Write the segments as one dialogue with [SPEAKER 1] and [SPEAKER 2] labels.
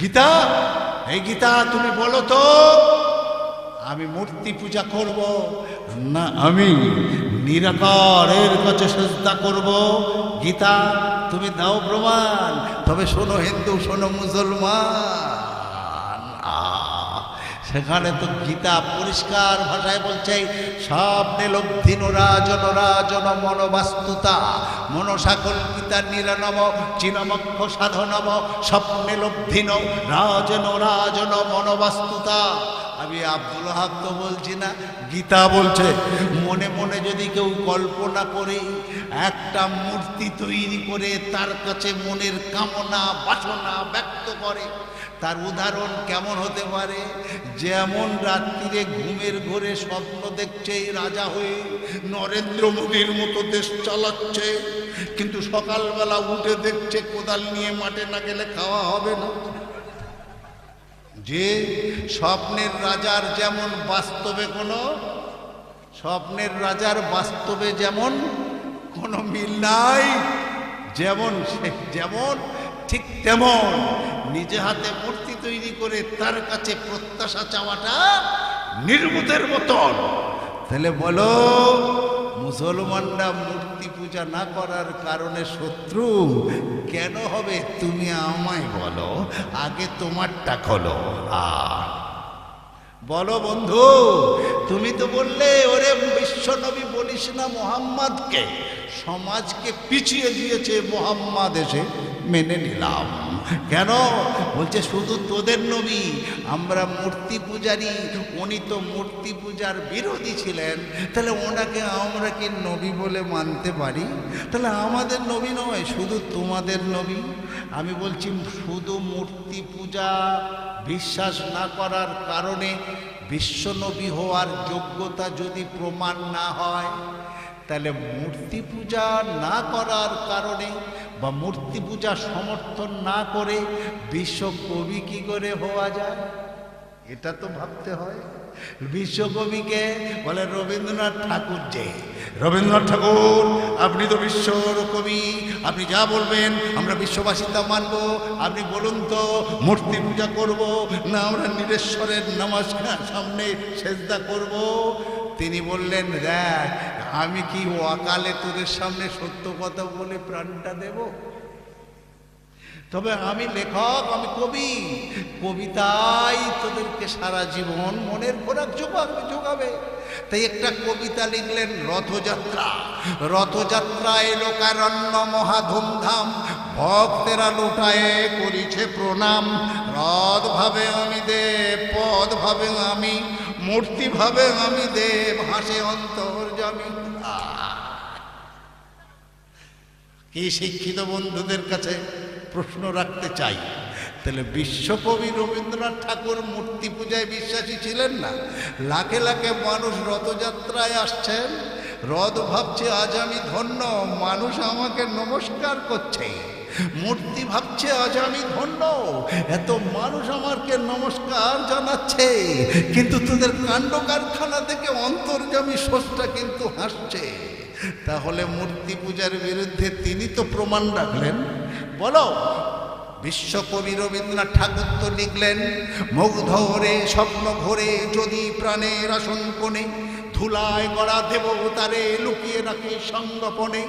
[SPEAKER 1] গীতা হে গীতা তুমি বলো তো আমি মূর্তি পূজা করব না আমি নিরাকারের কাছে সজ্জা করব? গীতা তুমি দাও প্রমাণ তবে শোনো হিন্দু শোনো মুসলমান। আহ, সেখানে তো গীতা পরিষ্কার ভাষায় বলছে স্বপ্নে লব্ধি রাজন রাজন মনোবাস্তুতা, মনসাকল গীতা নিরানব, চিনমক্ষ সাধনব স্বপ্নে লব্ধিন রাজন রাজন মনোবাস্তুতা। আমি আব্দুল হাব তো বলছি না, গীতা বলছে, মনে মনে যদি কেউ কল্পনা করে, একটা মূর্তি তৈরি করে তার কাছে মনের কামনা, বাসনা ব্যক্ত করে তার উদাহরণ কেমন হতে পারে? যেমন রাত্রিরে ঘুমের ঘরে স্বপ্ন দেখছে এই রাজা হয়ে, নরেন্দ্র মোদীর মতো দেশ চালাচ্ছে। কিন্তু সকালবেলা উঠে দেখছে কোদাল নিয়ে মাঠে না গেলে খাওয়া হবে না। যে স্বপ্নের রাজার যেমন বাস্তবে কোনো, স্বপ্নের রাজার বাস্তবে যেমন কোনো মিল নাই, যেমন সে যেমন ঠিক তেমন। নিজে হাতে মূর্তি তৈরি করে তার কাছে প্রত্যাশা চাওয়াটা নির্মুতের মতন। তাহলে বলো, মুসলমানরা মূর্তি পূজা না করার কারণে শত্রু? কেন হবে? তুমি আমায় বলো, আগে তোমারটা খোলো। আ। বলো বন্ধু, তুমি তো বললে, ওরে বিশ্বনবী বলিস না মোহাম্মদকে। সমাজকে পিছিয়ে দিয়েছে মোহাম্মদ এসে। মেনে নিলাম। কেন? বলছে, শুধু তোদের নবী, আমরা মূর্তি পূজারি উনি তো মূর্তি পূজার বিরোধী ছিলেন। তাহলে ওনাকে আমরা কি নবী বলে মানতে পারি? তাহলে আমাদের নবী নয়, শুধু তোমাদের নবী? আমি বলছি, শুধু মূর্তি পূজা বিশ্বাস না করার কারণে বিশ্বনবী হওয়ার যোগ্যতা যদি প্রমাণ না হয়, তাহলে মূর্তি পূজা না করার কারণে বা মূর্তি পূজা সমর্থন না করে বিশ্বকবি কি করে হওয়া যায়? এটা তো ভাবতে হয়। বিশ্বকবিকে বলে রবীন্দ্রনাথ ঠাকুর যে। রবীন্দ্রনাথ ঠাকুর, আপনি তো বিশ্বর কবি আপনি যা বলবেন আমরা বিশ্ববাসী তা মানব। আপনি বলুন তো, মূর্তি পূজা করব না আমরা নিরেশ্বরের নামাজ সামনে সেজদা করব? তিনি বললেন, দেখ, আমি কি অকালে তোদের সামনে সত্য কথা বলে প্রাণটা দেব? তবে আমি লেখক, আমি কবি। কবিতাই তোদেরকে সারা জীবন মনের খোরাক যোগাবে যোগাবে তাই একটা কবিতা লিখলেন, রথযাত্রা রথযাত্রায় লোকারণ্য মহা ধুমধাম। ভক্তেরা লুটায়ে করিছে প্রণাম। রথ ভাবে আমি দেব পদ ভাবে আমি মূর্তি ভাবে আমি দেব, হাসে অন্তর জামি। কি শিক্ষিত বন্ধুদের কাছে প্রশ্ন রাখতে চাই? তাহলে বিশ্বকবি রবীন্দ্রনাথ ঠাকুর মূর্তি পূজায় বিশ্বাসী ছিলেন না? লাখে লাখে মানুষ রথযাত্রায় আসছেন। রথ ভাবছে, আজ আমি ধন্য, মানুষ আমাকে নমস্কার করছে। মূর্তি ভাবছে, আজ আমি ধন্য। এত মানুষ আমাকে নমস্কার জানাচ্ছে, কিন্তু তোদের কাণ্ড কারখানা থেকে অন্তর্জামী সোসটা কিন্তু হাসছে। তাহলে মূর্তি পূজার বিরুদ্ধে তিনি তো প্রমাণ রাখলেন। বলো, বিশ্বকবি রবীন্দ্রনাথ ঠাকুর তো লিখলেন মুগ্ধ ধরে স্বপ্ন ঘরে যদি প্রাণের আসন কোণে ধুলায় গড়া দেবতারে লুকিয়ে রাখি সঙ্গপনে।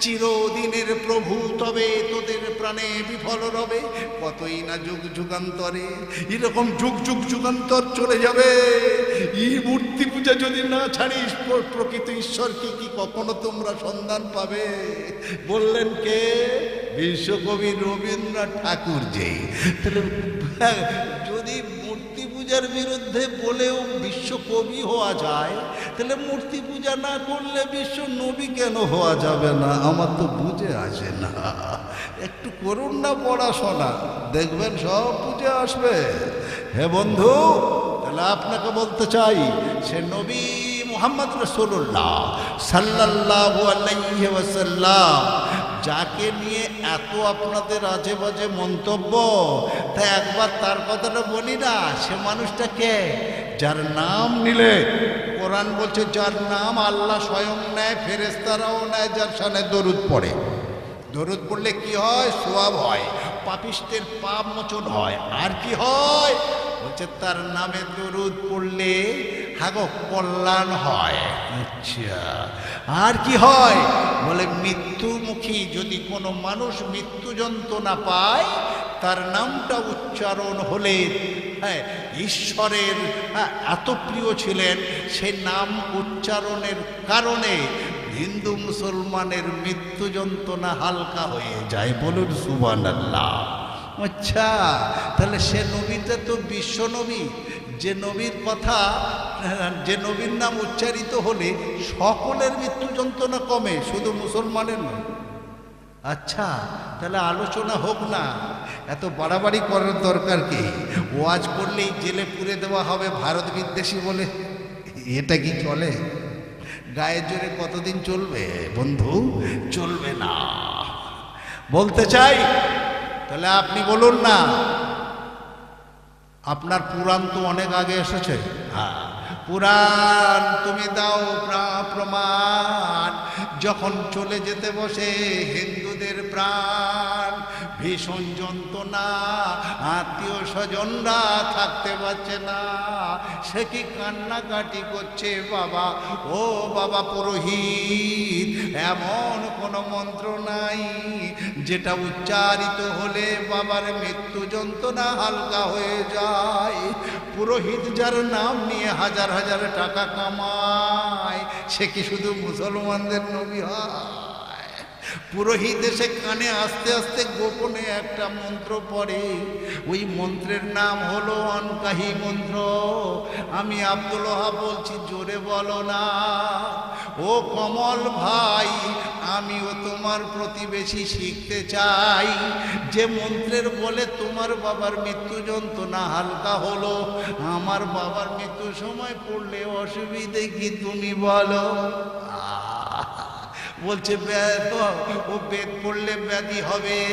[SPEAKER 1] চিরদিনের প্রভু তবে তোদের প্রাণে বিফল রবে। কতই না যুগ যুগান্তরে এরকম যুগ যুগ যুগান্তর চলে যাবে। এই মূর্তি পূজা যদি না ছাড়িস প্র- প্রকৃত ঈশ্বরকে কি কখনো তোমরা সন্ধান পাবে? বললেন কে? বিশ্বকবি রবীন্দ্রনাথ ঠাকুর যে হ্যাঁ, যদি মূর্তি পূজার বিরুদ্ধে বলেও বিশ্ব কবি হওয়া যায়, তাহলে মূর্তি পূজা না করলে বিশ্ব নবী কেন হওয়া যাবে না? আমার তো বুঝে আসে না। একটু করুন না পড়াশোনা, দেখবেন সব বুঝে আসবে। হে বন্ধু, তাহলে আপনাকে বলতে চাই, সে নবী মোহাম্মদ রসুল্লাহ ওয়াসাল্লাম যাকে নিয়ে এত আপনাদের আজে বাজে মন্তব্য তাই একবার তার কথাটা বলি না, সে মানুষটা কে? যার নাম নিলে কোরআন বলছে, যার নাম আল্লাহ স্বয়ং নেয় ফেরেস্তারাও নেয়, যার সামনে দরুদ পড়ে। দরুদ পড়লে কি হয়? সোয়াব হয়, পাপিষ্টের পাপ মোচন হয়। আর কি হয়? বলছে, তার নামে দরুদ পড়লে হাগো কল্যাণ হয়। আচ্ছা। আর কি হয়? বলে মৃত্যুমুখী যদি কোনো মানুষ মৃত্যু যন্ত্রণা পায় তার নামটা উচ্চারণ হলে হ্যাঁ ঈশ্বরের হ্যাঁ, এত প্রিয় ছিলেন সে নাম উচ্চারণের কারণে হিন্দু মুসলমানের মৃত্যু যন্ত্রণা হালকা হয়ে যায়। বলুন সুবান আল্লাহ আচ্ছা তাহলে সে নবীটা তো বিশ্ব নবী। যে নবীর কথা, যে নবীর নাম উচ্চারিত হলে সকলের মৃত্যু যন্ত্রণা কমে, শুধু মুসলমানের নয়। আচ্ছা তাহলে আলোচনা হোক না, এত বাড়াবাড়ি করার দরকার কি? ওয়াজ করলেই জেলে পুরে দেওয়া হবে ভারত বিদ্বেষী বলে। এটা কি চলে? গায়ের জোরে কতদিন চলবে বন্ধু? চলবে না। বলতে চাই, তাহলে আপনি বলুন না আপনার পুরাণ তো অনেক আগে এসেছে। পুরাণ তুমি দাও প্রা- প্রমাণ। যখন চলে যেতে বসে হিন্দুদের প্রাণ, ভীষণ যন্ত্রণা, আত্মীয় স্বজনরা থাকতে পারছে না। সে কি কান্নাকাটি করছে বাবা? ও বাবা পুরোহিত, এমন কোনো মন্ত্র নাই। যেটা উচ্চারিত হলে বাবার মৃত্যু যন্ত্রণা হালকা হয়ে যায়। পুরোহিত যার নাম নিয়ে হাজার হাজার টাকা কামায়, সে কি শুধু মুসলমানদের নবী হয়? পুরোহিত এসে কানে আস্তে আস্তে গোপনে একটা মন্ত্র পড়ে। ওই মন্ত্রের নাম হলো অনকাহি মন্ত্র। আমি আব্দুল বলছি, জোরে বলো না। ও কমল ভাই, আমিও তোমার প্রতিবেশী শিখতে চাই। যে মন্ত্রের বলে তোমার বাবার মৃত্যু যন্ত্রণা হালকা হলো, আমার বাবার মৃত্যু সময় পড়লে অসুবিধে কি তুমি বলো? আহ বলছে "বে- ও বেদ পড়লে ব্যাধি হবে।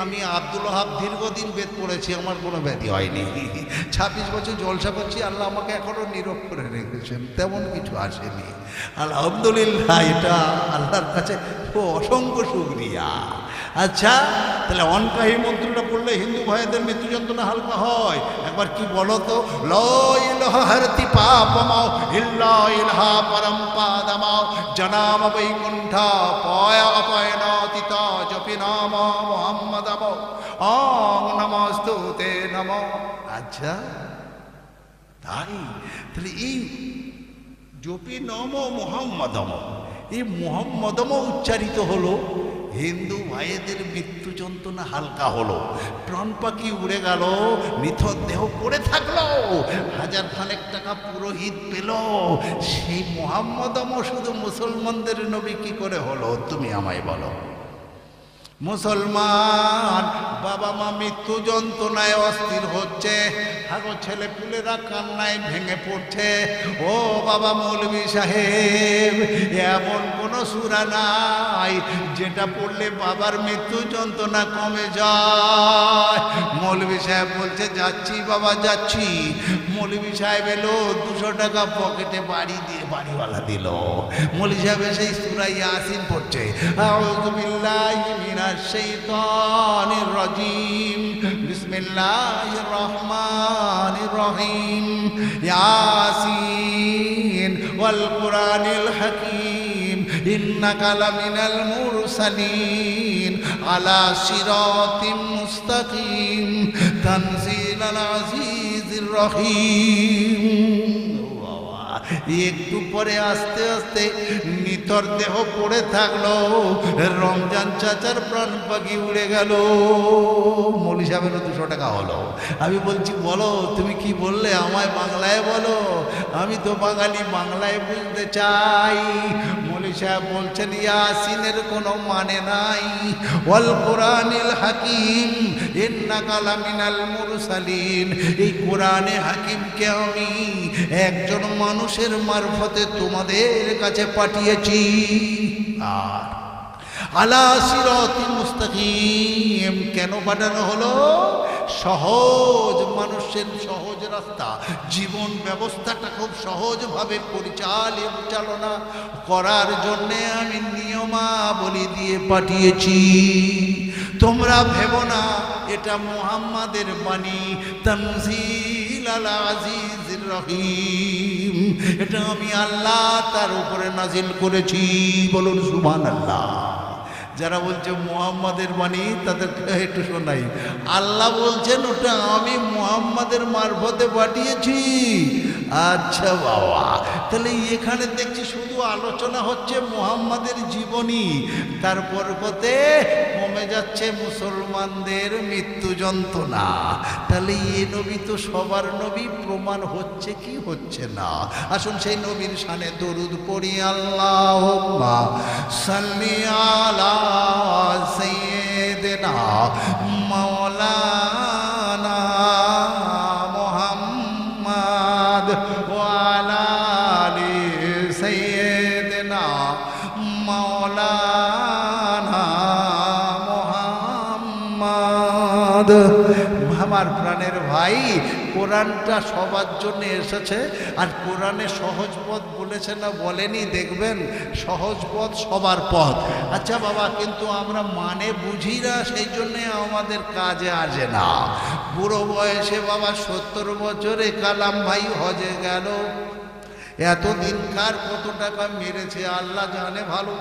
[SPEAKER 1] আমি আব্দুল হাব দীর্ঘদিন বেদ পড়েছি, আমার কোনো ব্যাধি হয়নি। ছাব্বিশ বছর জলসা করছি, আল্লাহ আমাকে এখনও নীরব করে রেখেছেন, তেমন কিছু আসেনি। আলহামদুলিল্লাহ, এটা আল্লাহর কাছে অসংখ্য শুক্রিয়া। আচ্ছা তাহলে অনকাহী মন্ত্রটা পড়লে হিন্দু ভাইদের মৃত্যু যন্ত্রণা হালকা হয়। একবার কি বলো তো? ল ইলাহা হরতি পাপমাও, ইল্লা ইলাহা পরম পাদমাও, জনাম বৈকুণ্ঠ, পয় অপয়নাতীত, জপি নাম মোহাম্মদম ওম নমস্তু তে নম। আচ্ছা তাই? তাহলে এই জপি নম মোহাম্মদম এই মোহাম্মদম উচ্চারিত হলো হিন্দু ভাইয়েদের মৃত্যু যন্ত্রণা হালকা হলো। প্রাণ পাখি উড়ে গেল, নিথর দেহ পড়ে থাকল, হাজার খানেক টাকা পুরোহিত পেল। সেই মোহাম্মদম শুধু মুসলমানদের নবী কি করে হলো, তুমি আমায় বলো। মুসলমান, বাবা মা মৃত্যু যন্ত্রণায় অস্থির হচ্ছে হাগো ছেলে পুলেরা কান্নায় ভেঙে পড়ছে। ও বাবা মৌলবী সাহেব, এমন কোনো সুরা নাই যেটা পড়লে বাবার মৃত্যু যন্ত্রণা কমে যায়। মৌলবী সাহেব বলছে, যাচ্ছি বাবা, যাচ্ছি। মৌলবী সাহেব এলো, দুশো টাকা পকেটে বাড়ি দিয়ে বাড়িওয়ালা দিল। মৌলী সাহেব সেই সুরাই আসিন পড়ছে। মিনাশ শাইতানির রাজিম। বিসমিল্লাহির রহমানির রহিম। ইয়াসিন ওয়াল কুরআনিল হাকীম। ইন্নাকা লামিনাল মুরসালিন আলা সিরাতিম মুস্তাকিম। তানজিলাল আজিজির রহিম বাবা, একটু পরে আস্তে আস্তে নিতর দেহ পড়ে থাকল। রমজান চাচার প্রাণ পাখি উড়ে গেল। মলি সাহেবেরও দুশো টাকা হলো। আমি বলছি, বলো, তুমি কি বললে আমায় বাংলায় বলো? আমি তো বাঙালি, বাংলায় বুঝতে চাই। মলি সাহেব বলছেন, ইয়াসিনের কোনো মানে নাই। ওয়াল কোরআনিল হাকিম, ইন্না কালামিনাল মুরসালিন। এই কোরআনে হাকিমকে আমি একজন মানুষের মারফতে তোমাদের কাছে পাঠিয়েছি। আর আলা সিরাতি মুস্তাকিম, কেন পাঠানো হলো? সহজ মানুষের সহজ রাস্তা, জীবন ব্যবস্থাটা খুব সহজভাবে পরিচালনা করার জন্যে আমি নিয়মাবলী দিয়ে পাঠিয়েছি। তোমরা ভেবো না, এটা মুহাম্মাদের বাণী, তানজিল আল আজিজির রহিম। এটা আমি আল্লাহ তার উপরে নাজিল করেছি। বলুন সুবহানাল্লাহ। যারা বলছে মুহাম্মাদের বাণী, তাদেরকে একটু শোনাই। আল্লাহ বলছেন, ওটা আমি মুহাম্মাদের মারফতে পাঠিয়েছি। আচ্ছা বাবা, তাহলে এখানে দেখছি শুধু আলোচনা হচ্ছে মুহাম্মাদের জীবনী তারপর পথে কমে যাচ্ছে মুসলমানদের মৃত্যু যন্ত্রণা। তাহলে এ নবী তো সবার নবী, প্রমাণ হচ্ছে কি হচ্ছে না? আসুন সেই নবীর শানে দরুদ পড়ি আল্লাহ সাল্লি আলা সাইয়্যিদিনা মাওলানা মুহাম্মদ ওয়া আলা আলি সাইয়্যিদিনা মাওলানা মুহাম্মদ। আমার প্রাণের ভাই কোরআনটা সবার জন্য এসেছে আর কোরআনে সহজ পথ বলেছে না বলেনি, দেখবেন? সহজ পথ সবার পথ। আচ্ছা বাবা, কিন্তু আমরা মানে বুঝি না, সেই জন্যে আমাদের কাজে আসে না। বুড়ো বয়সে বাবা সত্তর বছরে কালাম ভাই হজে গেল। এতদিন কার কত টাকা মেরেছে, আল্লাহ জানে ভালো।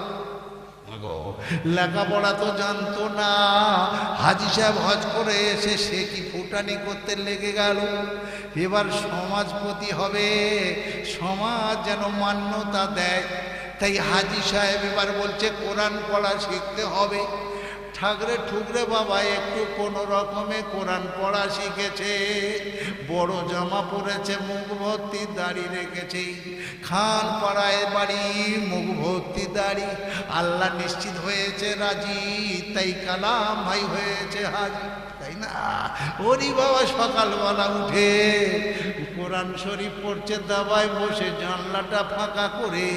[SPEAKER 1] লেখাপড়া তো জানতো না। হাজি সাহেব হজ করে এসে সে কি ফুটানি করতে লেগে গেল? এবার সমাজপতি হবে, সমাজ যেন মান্যতা দেয়। তাই হাজি সাহেব এবার বলছে, কোরআন পড়া শিখতে হবে। ঠাকরে ঠুকরে বাবা, একটু কোনো রকমে কোরআন পড়া শিখেছে। বড় জামা পরেছে, মুখ ভর্তি দাড়ি রেখেছে। খান পাড়ায় বাড়ি, মুখ ভর্তি দাড়ি। আল্লাহ নিশ্চিত হয়েছে রাজি, তাই কালাম ভাই হয়েছে হাজি। না। ওরই বাবা, সকালবেলা উঠে কোরআন শরীফ পড়ছে, দাবায় বসে জানলাটা ফাঁকা করে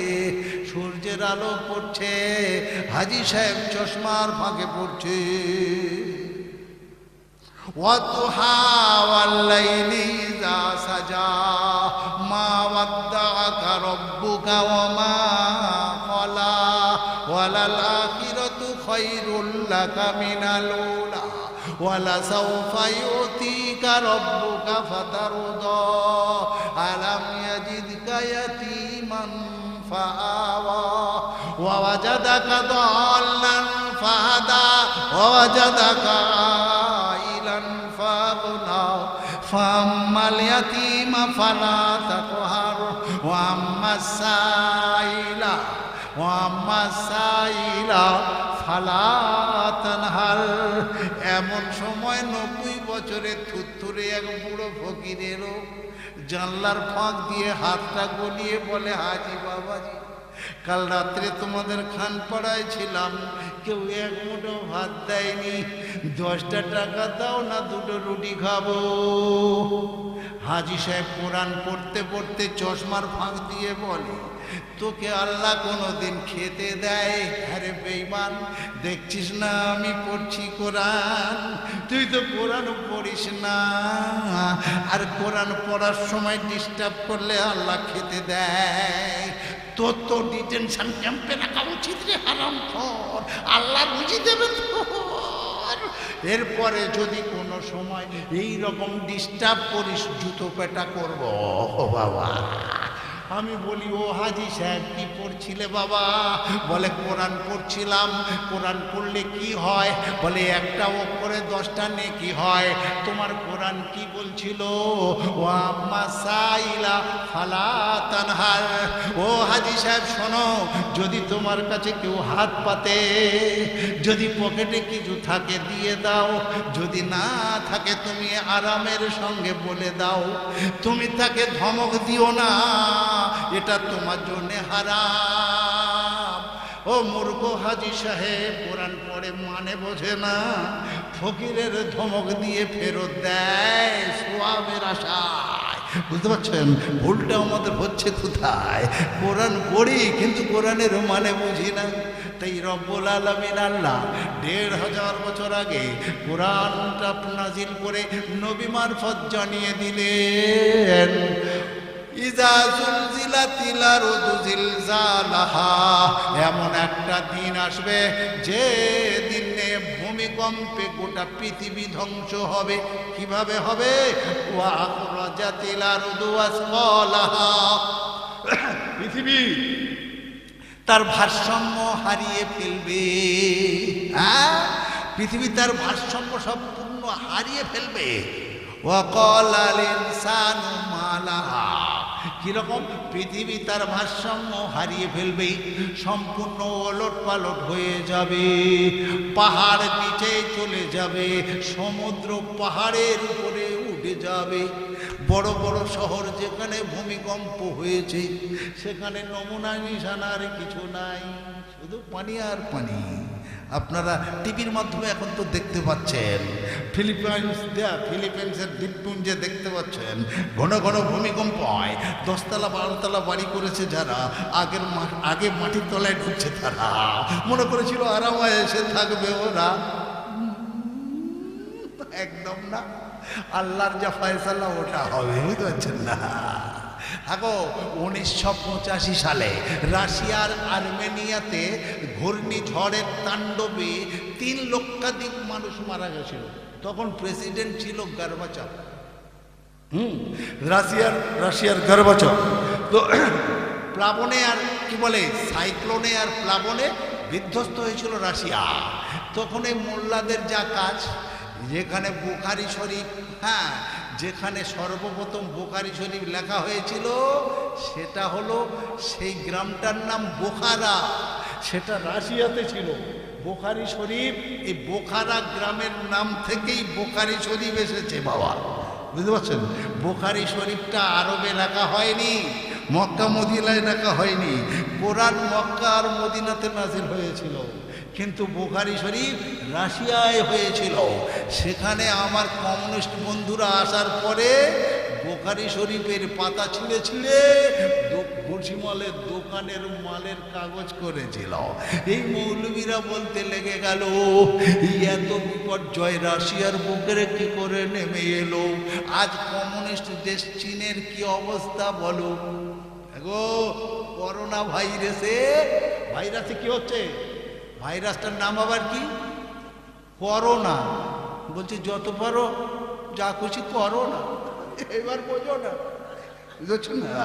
[SPEAKER 1] সূর্যের আলো পড়ছে, হাজি সাহেব চশমার ফাঁকে পড়ছে। সাজা ولسوف يؤتيك ربك فترضى. ألم يجدك يتيما فآوى. ووجدك ضالا فهدى. ووجدك عائلا فأغنى. فأما اليتيم فلا تقهر. وأما السائل وأما السائل فلا تنهر. এমন সময় নব্বই বছরের থুত্থুরে এক বুড়ো ফকির এলো। জানলার ফাঁক দিয়ে হাতটা গলিয়ে বলে, হাজি বাবাজি কাল রাত্রে তোমাদের খান পাড়ায় ছিলাম কেউ এক মুঠো ভাত দেয়নি। দশটা টাকা দাও না, দুটো রুটি খাব। হাজি সাহেব কোরআন পড়তে পড়তে চশমার ফাঁক দিয়ে বলে, তোকে আল্লাহ কোনোদিন খেতে দেয়? আরে বেইমান দেখছিস না আমি পড়ছি কোরআন? তুই তো কোরআন পড়িস না। আর কোরআন পড়ার সময় ডিস্টার্ব করলে আল্লাহ খেতে দেয়। তোর তো ডিটেনশন ক্যাম্পে রাখা উচিত রে হারাম খর আল্লাহ বুঝি দেবে এরপরে যদি কোনো সময় এই রকম ডিস্টার্ব করিস, জুতো পেটা করব। বাবা। আমি বলি, ও হাজি সাহেব, কি পড়ছিলে বাবা? বলে, কোরআন পড়ছিলাম। কোরআন পড়লে কি হয়? বলে, একটা ওপরে, দশটা নেকি হয়। তোমার কোরআন কি বলছিল? ও আম্মা সাইলা ফালা তানহার। ও হাজি সাহেব, শোনো, যদি তোমার কাছে কেউ হাত পাতে, যদি পকেটে কিছু থাকে, দিয়ে দাও। যদি না থাকে, তুমি আরামের সঙ্গে বলে দাও। তুমি তাকে ধমক দিও না। এটা তোমার জন্য হারাম। ও মূর্খ হাজি সাহেব, কোরআন পড়ে মানে বোঝে না। ফকিরের ধমক দিয়ে ফেরত দেয় সোয়াবের আশায়। বুঝতে পারছেন? ভুলটা আমাদের হচ্ছে কোথায়? কোরআন পড়ি, কিন্তু কোরআনের মানে বুঝি না। তাই রব্বুল আলমিন আল্লাহ, দেড় হাজার বছর আগে কোরআনটা নাজিল করে নবী মারফত জানিয়ে দিলেন। এমন একটা দিন আসবে, যে দিনে ভূমিকম্পে গোটা পৃথিবী ধ্বংস হবে। কীভাবে হবে। পৃথিবী তার ভারসাম্য হারিয়ে ফেলবে। হ্যাঁ? পৃথিবী তার ভারসাম্য সম্পূর্ণ হারিয়ে ফেলবে। ওয়াকাল আল ইনসানু মালাহা। কীরকম পৃথিবী তার ভারসাম্য হারিয়ে ফেলবে, সম্পূর্ণ ওলট পালট হয়ে যাবে, পাহাড় নিচে চলে যাবে, সমুদ্র পাহাড়ের উপরে উঠে যাবে। বড় বড় শহর যেখানে ভূমিকম্প হয়েছে, সেখানে নমুনা নিশানার কিছু নাই, শুধু পানি আর পানি। আপনারা টিভির মাধ্যমে এখন তো দেখতে পাচ্ছেন। ফিলিপাইন্স, দেয়া, ফিলিপাইন্সের দ্বীপপুঞ্জে দেখতে পাচ্ছেন। ঘন ঘন ভূমিকম্প হয়। দশতলা, বারোতলা বাড়ি করেছে যারা। আগের আগে মাটির তলায় ঢুকছে তারা। মনে করেছিল আরামায় এসে থাকবে ওরা। একদম না। আল্লাহর যা ফয়সালা, ওটা হবে, বুঝতে পারছেন না। আগো উনিশশো পঁচাশি সালে রাশিয়ার আর্মেনিয়াতে ঘূর্ণিঝড়ের তাণ্ডবে তিন লক্ষাধিক মানুষ মারা গেছিল। তখন প্রেসিডেন্ট ছিল গার্বাচাপ হুম, রাশিয়ার রাশিয়ার গর্বাচক। তো প্লাবনে আর কি বলে, সাইক্লোনে আর প্লাবনে বিধ্বস্ত হয়েছিল রাশিয়া। তখন এই মোল্লাদের যা কাজ, যেখানে বুখারি শরীফ হ্যাঁ যেখানে সর্বপ্রথম বোখারি শরীফ লেখা হয়েছিল সেটা হলো সেই গ্রামটার নাম বোখারা। সেটা রাশিয়াতে ছিল। বোখারি শরীফ এই বোখারা গ্রামের নাম থেকেই বোখারি শরীফ এসেছে বাবা। বুঝতে পারছেন? বোখারি শরীফটা আরবে লেখা হয়নি। মক্কা মদিনায় লেখা হয়নি। কোরআন মক্কা আর মদিনাতে নাজিল হয়েছিল। কিন্তু বোখারি শরীফ রাশিয়ায় হয়েছিল। সেখানে আমার কমিউনিস্ট বন্ধুরা আসার পরে বোখারি শরীফের পাতা ছিঁড়ে ছিঁড়ে ঘুষিমলের দোকানের মালের কাগজ করেছিল। এই মৌলবীরা বলতে লেগে গেল এত বিপর্যয় রাশিয়ার বুকের কি করে নেমে এলো? আজ কমিউনিস্ট দেশ চীনের কি অবস্থা বলো? গো করোনা ভাইরাসে ভাইরাসে কি হচ্ছে? ভাইরাসটার নাম আবার কি? করোনা। বলছি, যত পারো, যা খুশি করো না। এবার বোঝো না। বুঝছ না?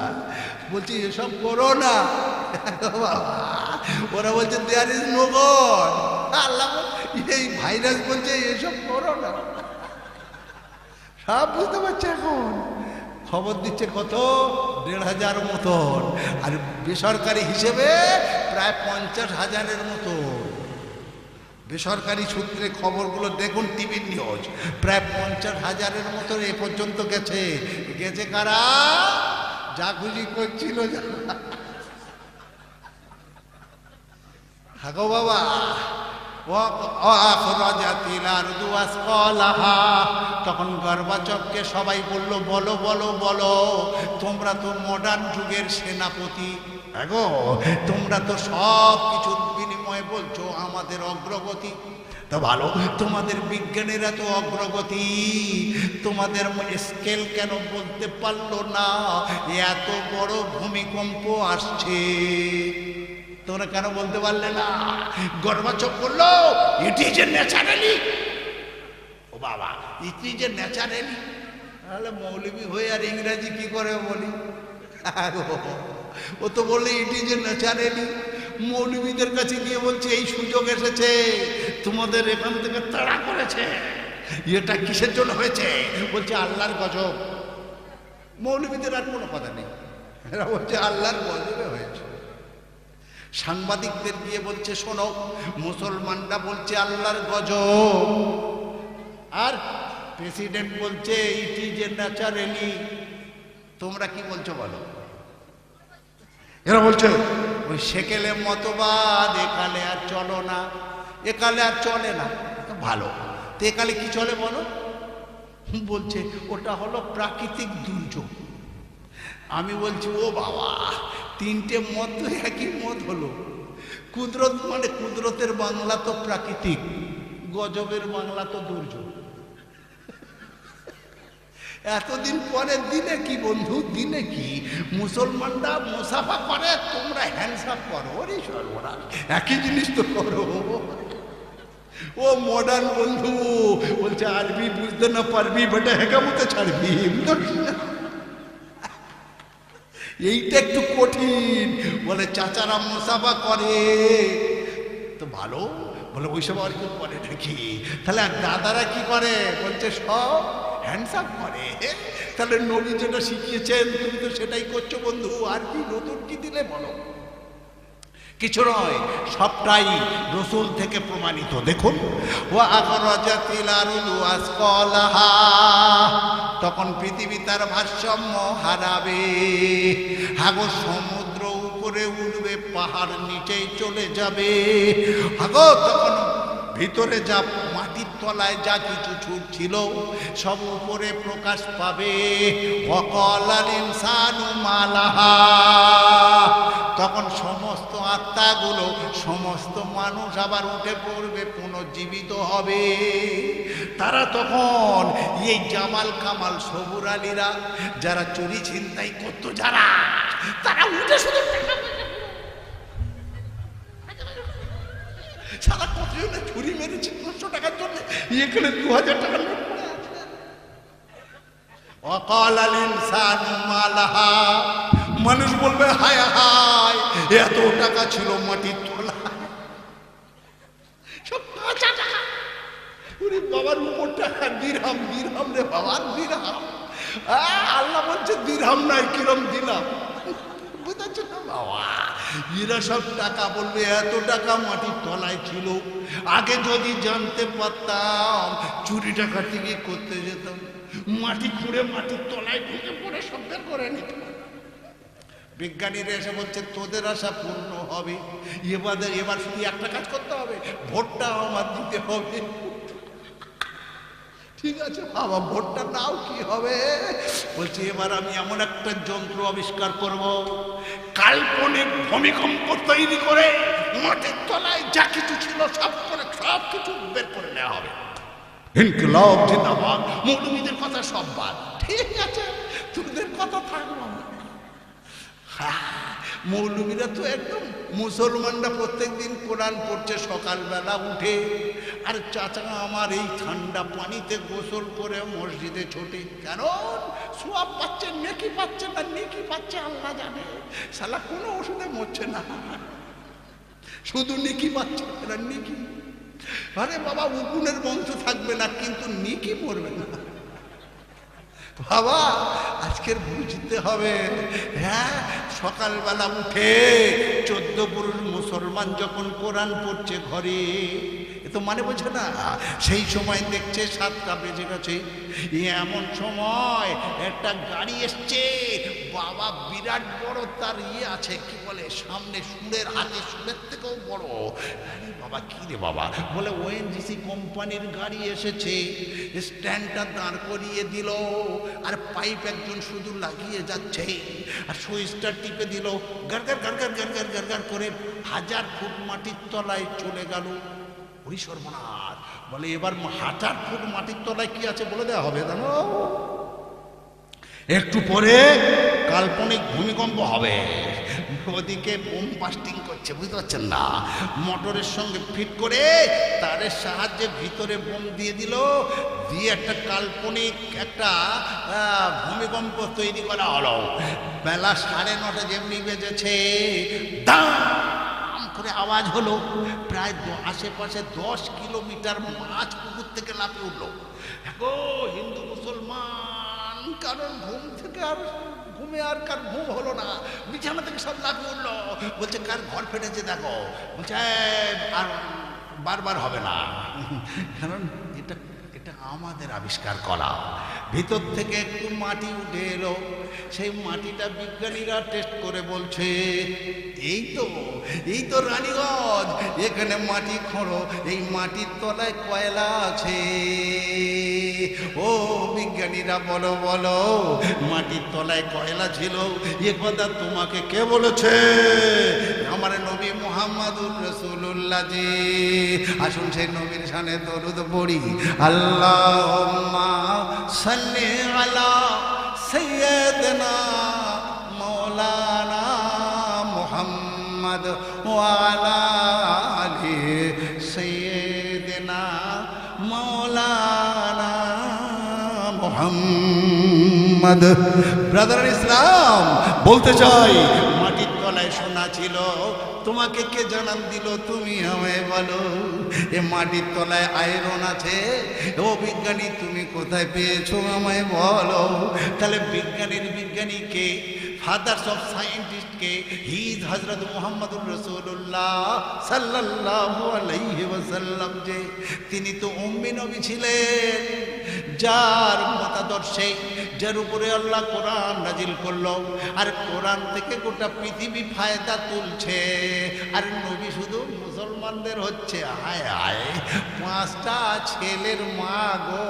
[SPEAKER 1] বলছি, এসব করো না। ওরা বলছে দেয়ার ইজ নো গড আল্লাহ এই ভাইরাস বলছে, এসব করো না। সব বুঝতে পারছে এখন। খবর দিচ্ছে কত? দেড় হাজার মতন। আর বেসরকারি হিসেবে প্রায় পঞ্চাশ হাজারের মতো বেসরকারি সূত্রে খবরগুলো দেখুন টিভির নিউজ। প্রায় পঞ্চাশ হাজারের মতো এ পর্যন্ত গেছে। গেছে কারা? যা খুশি করছিল। হাগো বাবা। তখন গর্বাচককে সবাই বলল, বলো বলো বলো, তোমরা তো মডার্ন যুগের সেনাপতি। গো তোমরা তো সব কিছুর বিনিময়ে বলছো আমাদের অগ্রগতি। তো ভালো, তোমাদের বিজ্ঞানের এত অগ্রগতি। তোমাদের স্কেল কেন বলতে পারল না? এত বড় ভূমিকম্প আসছে। তোমরা কেন বলতে পারলে না? গর্বাচক বলল ইট ইজ এ ন্যাচারালি ও বাবা ইট ইজ এ ন্যাচারালি তাহলে মৌলবি হয়ে আর ইংরাজি কি করে বলি? ও তো বললে ইট ইজ এ ন্যাচারালি মৌলবীদের কাছে গিয়ে বলছে, এই সুযোগ এসেছে, তোমাদের এখান থেকে তাড়া করেছে। এটা কিসের জন্য হয়েছে? বলছে, আল্লাহর গজব। মৌলবীদের আর কোনো কথা নেই। এরা বলছে, আল্লাহর গজবে হয়েছে। সাংবাদিকদের দিয়ে বলছে, শোনো, মুসলমানরা বলছে আল্লাহর গজ আর প্রেসিডেন্ট বলছে, ইট ইজ এ ন্যাচারালি তোমরা কি বলছো বলো? এরা বলছে, ওই সেকেলে মতবাদ, একালে আর চলো না। একালে আর চলে না। ভালো। তো একালে কি চলে বলো? বলছে, ওটা হলো প্রাকৃতিক দুর্যোগ। আমি বলছি, ও বাবা, তিনটে মত তো একই মত হলো। কুদরত মানে কুদরতের বাংলা তো প্রাকৃতিক, গজবের বাংলা তো দুর্যোগ। এতদিন পরে দিনে কি বন্ধু, দিনে কি? মুসলমানরা মুসাফা করে, তোমরা হ্যান্ডসাপ করো। ওরে সর্বনাশ, একই জিনিস তো করো। ও মডার্ন বন্ধু, বলছে, আরবি বুঝতে না পারবি, বেটা হেকামতে ছাড়বি। এইটা একটু কঠিন। বলে, চাচারা মোসাফা করে। তো ভালো। বলে, ওই সব আর কেউ করে নাকি? তাহলে আর দাদারা কি করে? বলছে, সব হ্যান্ডসাপ করে। তাহলে নবী যেটা শিখিয়েছেন, তুমি তো সেটাই করছ বন্ধু। আর কি নতুন কি দিলে বলো? কিছু নয়, সবটাই রসুল থেকে প্রমাণিত। দেখুন তখন পৃথিবী তার ভারসাম্য হারাবে। হাগো, সমুদ্র উপরে উঠবে পাহাড় নিচেই চলে যাবে। হাগো, তখন ভিতরে যা তলায় যা কিছু ছুটছিল, সব উপরে প্রকাশ পাবে। তখন সমস্ত আত্মাগুলো, সমস্ত মানুষ আবার উঠে পড়বে, পুনর্জীবিত হবে। তারা তখন এই জামাল কামাল সবুর আলীরা, যারা চুরি ছিনতাই করতো যারা, তারা উঠে শুধু টাকা পয়সা সারা ছুরি মেরেছে পাঁচশো টাকার জন্য। এখানে দু হাজার নোট অকাল মালাহা। মানুষ বলবে, হায় হায়, এত টাকা ছিল মাটির তোলা। সব কাঁচা টাকা। ওরে বাবার উপর টাকা, দিরহাম দিরহাম রে বাবার দিরহাম। আল্লাহ বলছে, দিরহাম নাই, কিরম দিলাম। বুঝতে বাবা? এরা সব টাকা বলবে, এত টাকা মাটির তলায় ছিল। আগে যদি জানতে পারতাম, চুরি টাকা থেকে করতে যেতাম। মাটি খুঁড়ে মাটির তলায় ঢুকে পড়ে সব করে নিতাম। বিজ্ঞানীরা এসে বলছে, তোদের আশা পূর্ণ হবে। এবারে এবার শুধু একটা কাজ করতে হবে, ভোটটা আমার দিতে হবে। ঠিক আছে, বাবা, ভোটটা নাও কি হবে? বলছি, এবার আমি এমন একটা যন্ত্র আবিষ্কার করব কাল্পনিক ভূমিকম্প তৈরি করে মাটির তলায় যা কিছু ছিল সব করে, সব কিছু বের করে নেওয়া হবে। ইনকিলাব, জিন্দাবাদ। মৌলবীদের কথা সব বাদ। ঠিক আছে, তোদের কথা থাকব মৌলবীরা তো একদম মুসলমানরা প্রত্যেক দিন কোরআন পড়ছে সকালবেলা উঠে, আর চাচা আমার এই ঠান্ডা পানিতে গোসল করে মসজিদে ছোটে। কেন সোয়াব পাচ্ছে, নেকি পাচ্ছে না, নেকি পাচ্ছে, আল্লাহ জানে। শালা, কোনো ওষুধে মরছে না। শুধু নিকি পাচ্ছে না নিকি। আরে বাবা, উকুনের বংশ থাকবে না, কিন্তু নিকি মরবে না। বাবা, আজকের বুঝতে হবে হ্যাঁ সকালবেলা উঠে চোদ্দ পুরুষ মুসলমান যখন কোরআন পড়ছে ঘরে তো মানে বোঝে না। সেই সময় দেখছে সাতটা বেজে গেছে। এমন সময় একটা গাড়ি এসছে। বাবা বিরাট বড়, তার ইয়ে আছে, কি বলে, সামনে সুরের হাতে, সুরের থেকেও বড়। বাবা, কি রে বাবা? বলে ওএনজিসি কোম্পানির গাড়ি এসেছে। স্ট্যান্ডটা দাঁড় করিয়ে দিল। আর পাইপ একজন শুধু লাগিয়ে যাচ্ছে। আর সুইচটা টিপে দিল। গারগার গারগার গারগার গারগার করে হাজার ফুট মাটির তলায় চলে গেল। ওই সর্বনাশ বলে, এবার হাজার ফুট মাটির তলায় কি আছে বলে দেওয়া হবে জানো? একটু পরে কাল্পনিক ভূমিকম্প হবে। ওদিকে বোম বাস্টিং করছে, বুঝতে পারছেন না? মোটরের সঙ্গে ফিট করে তারের সাহায্যে ভিতরে বোম দিয়ে দিল, দিয়ে একটা কাল্পনিক একটা ভূমিকম্প তৈরি করা হলো। বেলা সাড়ে নটা যেমনি বেজেছে দাম করে আওয়াজ হলো, প্রায় আশেপাশে দশ কিলোমিটার মাছ পুকুর থেকে লাফিয়ে উঠল। দেখো হিন্দু মুসলমান কারণ ঘুম থেকে আর ঘুমে আর কার ঘুম হলো না। বিছানা থেকে সব লাফিয়ে উঠল। বলছে, কার ঘর ফেটেছে দেখো। বলছে আর বারবার হবে না। কারণ এটা এটা আমাদের আবিষ্কার করা। ভিতর থেকে একটু মাটি উঠে এলো। সেই মাটিটা বিজ্ঞানীরা টেস্ট করে বলছে, এই তো এই তো রানীগঞ্জ, এখানে মাটি খোঁড়ো, এই মাটির তলায় কয়লা আছে। ও বিজ্ঞানীরা বলো বলো, মাটির তলায় কয়লা ছিল? এ কথা তোমাকে কে বলেছে? আমার নবী মোহাম্মদুর রসুল্লাহ জি। আসুন সেই নবীর সানে দরুদ পড়ি। আল্লাহ اللهم صل على سيدنا مولانا محمد وعلى آله سيدنا مولانا محمد ব্রাদার ইসলাম বলতে চাই মাটির তলায় শোনা ছিল তোমাকে কে জানান দিল? তুমি আমায় বলো। এ মাটির তলায় আয়রন আছে। ও বিজ্ঞানী তুমি কোথায় পেয়েছ আমায় বলো। তাহলে বিজ্ঞানীর বিজ্ঞানীকে ফাদার্স অফ সায়েন্টিস্টকে হিজ হজরত মোহাম্মদুর রসুল্লাহ সাল্লাল্লাহু আলাইহি ওয়াসাল্লাম যে। তিনি তো উম্মি নবী ছিলেন। যার মতাদর্শে, যার উপরে আল্লাহ কোরআন নাজিল করল, আর কোরআন থেকে গোটা পৃথিবী ফায়দা তুলছে, আর নবী শুধু মুসলমানদের হচ্ছে আয় আয় পাঁচটা ছেলের মা গো,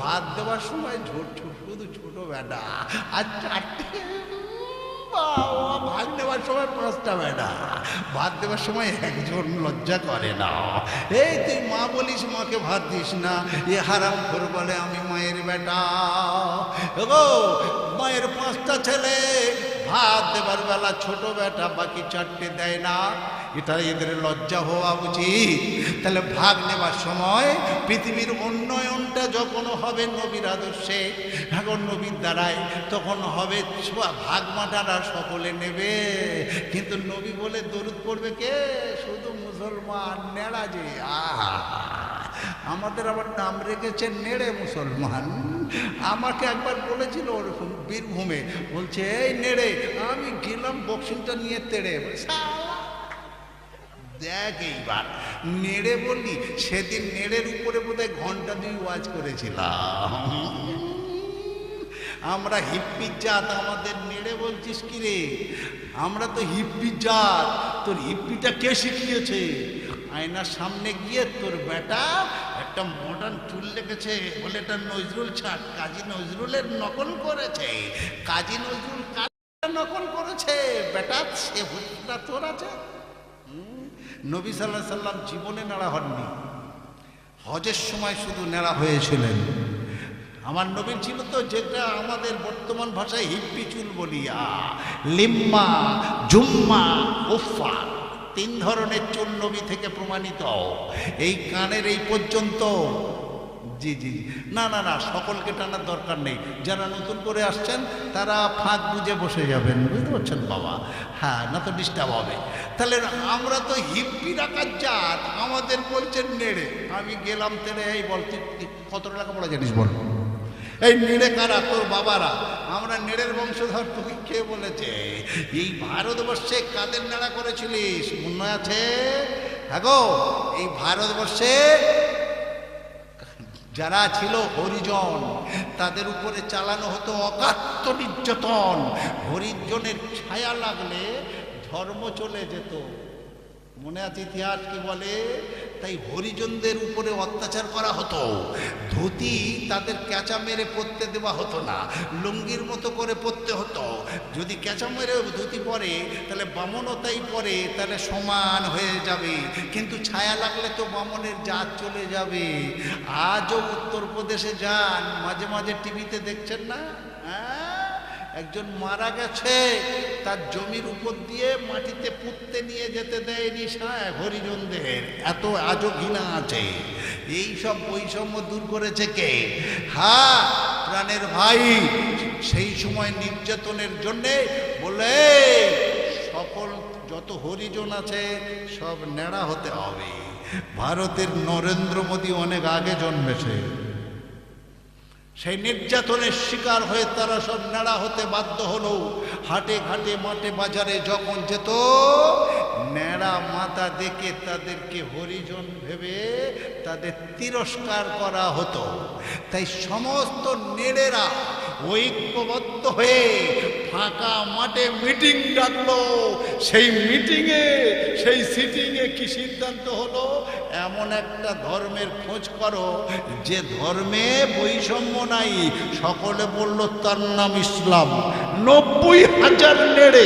[SPEAKER 1] ভাত দেওয়ার সময় ঝোট ছোট শুধু ছোট বেটা, আর চারটে বাবা, ভাত দেওয়ার সময় পাঁচটা বেটা ভাত দেওয়ার সময় একজন লজ্জা করে না। এই তুই মা বলিস মাকে ভাত দিস না। এ হারাম করে বলে আমি মায়ের বেটা। গো মায়ের পাঁচটা ছেলে ভাত দেবার বেলা ছোট বেটা বাকি চারটে দেয় না। এটা এদের লজ্জা হওয়া উচিত। তাহলে ভাগ নেবার সময় পৃথিবীর উন্নয়নটা যখন হবে নবীর আদর্শে এখন নবীর দ্বারায়, তখন হবে ভাগ মাটারা সকলে নেবে। কিন্তু নবী বলে দরুদ পড়বে কে? শুধু মুসলমান নেড়া যে। আমাদের আবার নাম রেখেছে নেড়ে মুসলমান। আমাকে একবার বলেছিল ওরকম বীরভূমে, বলছে, এই নেড়ে, আমি গেলাম বক্সিংটা নিয়ে তেড়ে। দেখ এইবার, নেড়ে বললি, সেদিন নেড়ের উপরে বোধহয় ঘণ্টা দুই ওয়াজ করেছিলাম। আমরা হিপ্পি জাত, আমাদের নেড়ে বলছিস কি রে আমরা তো হিপ্পি জাত, তোর হিপ্পিটা কে শিখিয়েছে? আয়নার সামনে গিয়ে তোর বেটা একটা মডার্ন চুল লেগেছে বলে এটা নজরুল ছাট কাজী নজরুলের নকল করেছে। কাজী নজরুল নকল করেছে? বেটা, সে ভূতটা তোর আছে? নবী সাল্লাহ সাল্লাম জীবনে নাড়া হননি। হজের সময় শুধু নেড়া হয়েছিলেন। আমার নবীন ছিল তো যেটা আমাদের বর্তমান ভাষায় হিপ্পি চুল বলিয়া লিম্মা, জুম্মা উফা তিন ধরনের চুল থেকে প্রমাণিত। এই কানের এই পর্যন্ত। জি জি। না না না, সকলকে টানার দরকার নেই। যারা নতুন করে আসছেন, তারা ফাঁক বুঝে বসে যাবেন। বুঝতে পারছেন, বাবা? হ্যাঁ না তো ডিস্টার্ব হবে। তাহলে আমরা তো হিপ্পি রাখার জাত আমাদের বলছেন নেড়ে। আমি গেলাম তেড়ে, এই বল কত টাকা পড়া জানিস বল? এই নেড়ে কারা তোর বাবারা? আমরা নেড়ের বংশধর, তুই কে বলেছে? এই ভারতবর্ষে কাদের নেড়া করেছিলিস? মনে আছে? হ্যাঁ গো, এই ভারতবর্ষে যারা ছিল হরিজন, তাদের উপরে চালানো হতো অকাত্য নির্যাতন। হরিজনের ছায়া লাগলে ধর্ম চলে যেত। মনে আছে ইতিহাস কি বলে? তাই হরিজনদের উপরে অত্যাচার করা হতো। ধুতি তাদের ক্যাঁচা মেরে পরতে দেওয়া হতো না, লুঙ্গির মতো করে পরতে হতো। যদি ক্যাঁচা মেরে ধুতি পরে, তাহলে বামনও তাই পরে, তাহলে সমান হয়ে যাবে। কিন্তু ছায়া লাগলে তো বামনের জাত চলে যাবে। আজও উত্তরপ্রদেশে যান, মাঝে মাঝে টিভিতে দেখছেন না? হ্যাঁ? একজন মারা গেছে, তার জমির উপর দিয়ে মাটিতে পুঁততে নিয়ে যেতে দেয়নি সাহেব হরিজনদের। এত আজও ঘৃণা আছে। এই সব বৈষম্য দূর করেছে কে? হ্যাঁ প্রাণের ভাই, সেই সময় নির্যাতনের জন্যে বলে, সকল যত হরিজন আছে, সব নেড়া হতে হবে। ভারতের নরেন্দ্র মোদী অনেক আগে জন্মেছে। সেই নির্যাতনের শিকার হয়ে তারা সব নেড়া হতে বাধ্য হলো। হাটে ঘাটে, মাঠে বাজারে যখন যেত, নেড়া মাথা দেখে তাদেরকে হরিজন ভেবে তাদের তিরস্কার করা হতো। তাই সমস্ত নেড়েরা ঐক্যবদ্ধ হয়ে ফাঁকা মাঠে মিটিং ডাকলো। সেই মিটিংয়ে, সেই সিটিংয়ে কি সিদ্ধান্ত হলো? এমন একটা ধর্মের খোঁজ করো, যে ধর্মে বৈষম্য নাই। সকলে বলল, তার নাম ইসলাম। নব্বই হাজার নেড়ে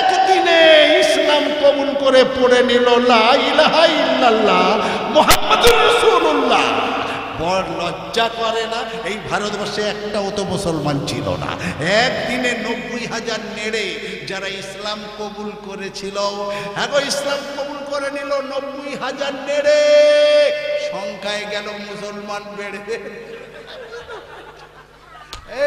[SPEAKER 1] একদিনে ইসলাম কবুল করে পড়ে নিল, লা মুহাম্মাদুর রাসূলুল্লাহ। বড় লজ্জা করে না, এই ভারতবর্ষে একটাও তো মুসলমান ছিল না। একদিনে নব্বই হাজার নেড়ে যারা ইসলাম কবুল করেছিল এখন ইসলাম কবুল করে নিল নব্বই হাজার নেড়ে। সংখ্যায় গেল মুসলমান বেড়ে। এ